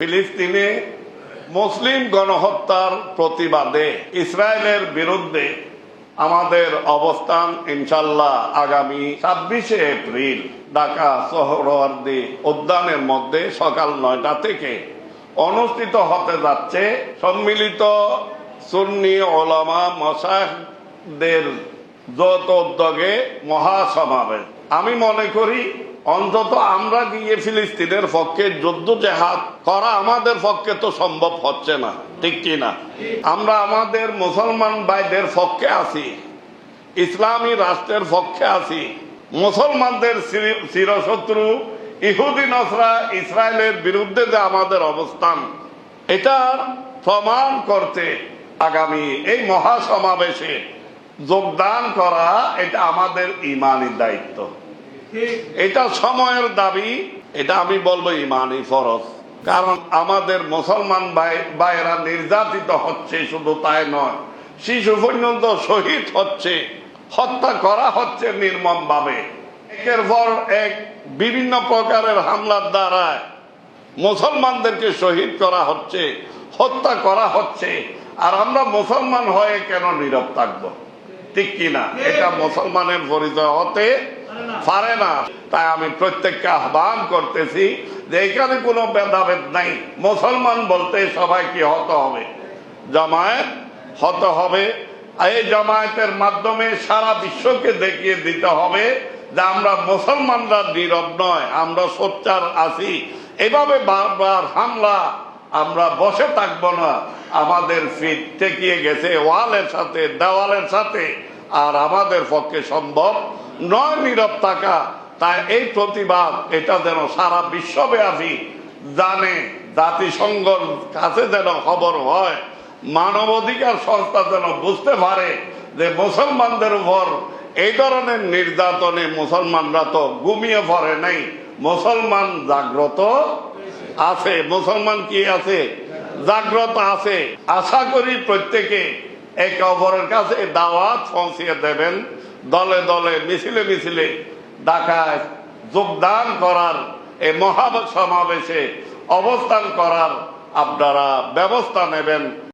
ফিলিস্তিনে মুসলিম গণহত্যার প্রতিবাদে ইসরায়েলের বিরুদ্ধে আমাদের অবস্থান ইনশাল্লাহ আগামী ছাব্বিশে এপ্রিল ঢাকা সোহরওয়ার্দী উদ্যানের মধ্যে সকাল নয়টা থেকে অনুষ্ঠিত হতে যাচ্ছে। সম্মিলিত সুন্নি ওলামা মশাহদের যৌথ উদ্যোগে মহাসমাবেশ। আমি মনে করি, অন্তত আমরা গিয়ে ফিলিস্তিনের পক্ষে যুদ্ধ জেহাদ করা আমাদের পক্ষে তো সম্ভব হচ্ছে না, ঠিক কি না? আমরা আমাদের মুসলমান ভাইদের পক্ষে আছি, ইসলামী রাষ্ট্রের পক্ষে আছি, মুসলমানদের চিরশত্রু, ইহুদি, নসরা, ইসরায়েলের বিরুদ্ধে যে আমাদের অবস্থান, এটা প্রমাণ করতে আগামী এই মহাসমাবেশে যোগদান করা, এটা আমাদের ইমানি দায়িত্ব। এটা সময়ের দাবি, এটা আমি বলব ইমানি ফরজ। কারণ আমাদের মুসলমান ভাই, ভাইয়েরা নির্যাতিত হচ্ছে, শুধু তাই নয়, শিশু পর্যন্ত শহীদ হচ্ছে, হত্যা করা হচ্ছে নির্মম ভাবে একের পর এক বিভিন্ন প্রকারের হামলার দ্বারা মুসলমানদেরকে শহীদ করা হচ্ছে, হত্যা করা হচ্ছে, আর আমরা মুসলমান হয়ে কেন নীরব থাকব? ঠিক কিনা? এটা মুসলমানের পরিচয় হতে পারে না। তাই আমি প্রত্যেককে আহ্বান করতেছি যে এখানে কোনো ভেদাভেদ নাই। মুসলমান বলতে সবাইকে হতে হবে? জামায়াত হতে হবে। এই জামায়াতের মাধ্যমে সারা বিশ্বকে দেখিয়ে দিতে হবে যে আমরা মুসলমানরা নীরব নয়, আমরা সোচ্চার আছি। এভাবে বারবার হামলা আমরা বসে থাকব না। আমাদের ফিট ঠেকিয়ে গেছে ওয়ালের সাথে, দেওয়ালের সাথে। আর আমাদের পক্ষে সম্ভব নয় নীরব থাকা। তাই এই প্রতিবাদ, এটা যেন সারা বিশ্বব্যাপী জানে, জাতিসংঘর কাছে যেন খবর হয়। মানবাধিকার সংস্থা যেন বুঝতে পারে যে মুসলমানদের উপর এই ধরনের নির্যাতনে মুসলমানরা তো ঘুমিয়ে পড়ে নাই। মুসলমান জাগ্রত আছে, মুসলমান কি আছে? জাগ্রত আছে। আশা করি প্রত্যেকে একে অপরের কাছে দাওয়াত পৌঁছিয়ে দেবেন। দলে দলে, মিছিলে মিছিলে ঢাকায় যোগদান করার, এই মহা সমাবেশে অবস্থান করার আপনারা ব্যবস্থা নেবেন।